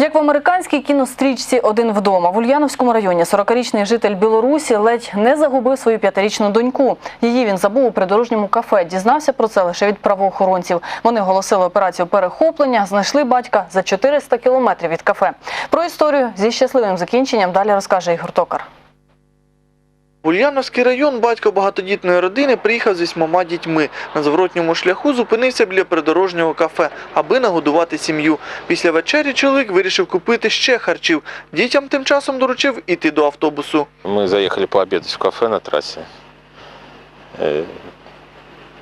Як в американській кінострічці Один вдома в Ульяновському районі 40-річний житель Білорусі ледь не загубив свою п'ятирічну доньку. Її він забув у придорожньому кафе. Дізнався про це лише від правоохоронців. Вони оголосили операцію перехоплення, знайшли батька за 400 кілометрів від кафе. Про історію зі щасливим закінченням далі розкаже Ігор Токар. В Ульяновський район батько багатодітної родини приїхав з вісьмома дітьми. На зворотньому шляху зупинився біля придорожнього кафе, аби нагодувати сім'ю. Після вечері чоловік вирішив купити ще харчів. Дітям тим часом доручив іти до автобусу. Мы заехали пообедать в кафе на трассе. Э,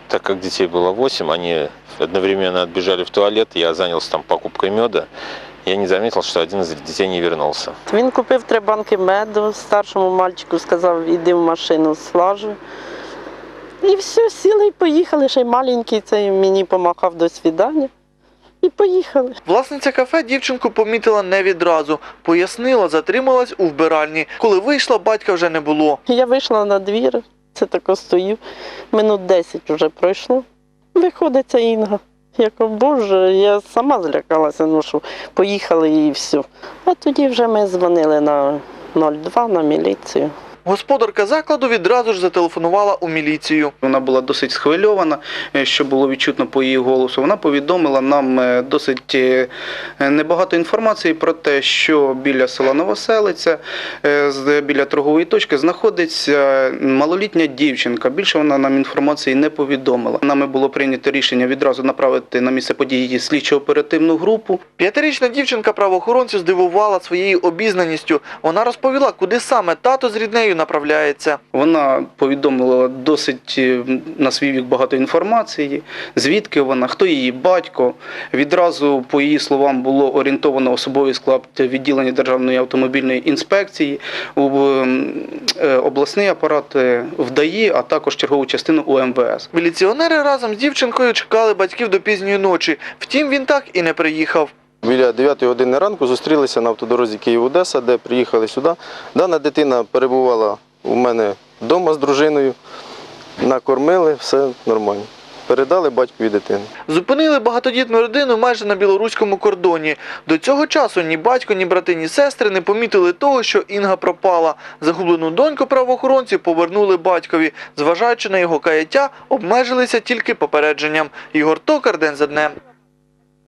Так как детей было 8, они одновременно отбежали в туалет, я занялся там покупкой меда. Я не заметил, что один из детей не вернулся. Він купив три банки меду, старшому мальчику сказав, іди в машину слажу. І все, сіли і поїхали. Ще й маленький цей мені помахав до свідання. І поїхали. Власниця кафе дівчинку помітила не відразу. Пояснила, затрималась у вбиральні. Коли вийшла, батька вже не було. Я вийшла на двір, це тако стою. Минут 10 вже пройшло. Виходить ця Інга. Я кажу, боже, я сама злякалася, ну що поїхали і все. А тоді вже ми дзвонили на 02 на міліцію. Господарка закладу відразу ж зателефонувала у міліцію. Вона була досить схвильована, е, що було відчутно по її голосу. Вона повідомила нам е, досить е, небагато інформації про те, що біля села Новоселиця, з- біля торгової точки, знаходиться малолітня дівчинка. Більше вона нам інформації не повідомила. Нами було прийнято рішення відразу направити на місце події слідчо-оперативну групу. П'ятирічна дівчинка правоохоронців здивувала своєю обізнаністю. Вона розповіла, куди саме тато з ріднею направляється. Вона повідомила досить е, на свій вік багато інформації, звідки вона, хто її батько. Відразу, по її словам, було орієнтовано особовий склад відділення Державної автомобільної інспекції, у е, обласний апарат е, в ДАІ, а також чергову частину УМВС. Міліціонери разом з дівчинкою чекали батьків до пізньої ночі. Втім, він так і не приїхав. Біля 9 години ранку зустрілися на автодорозі Київ-Одеса, де приїхали сюди. Дана дитина перебувала у мене вдома з дружиною, накормили, все нормально. Передали батькові дитину. Зупинили багатодітну родину майже на білоруському кордоні. До цього часу ні батько, ні брати, ні сестри не помітили того, що Інга пропала. Загублену доньку правоохоронці повернули батькові. Зважаючи на його каяття, обмежилися тільки попередженням. Ігор Токар день за днем.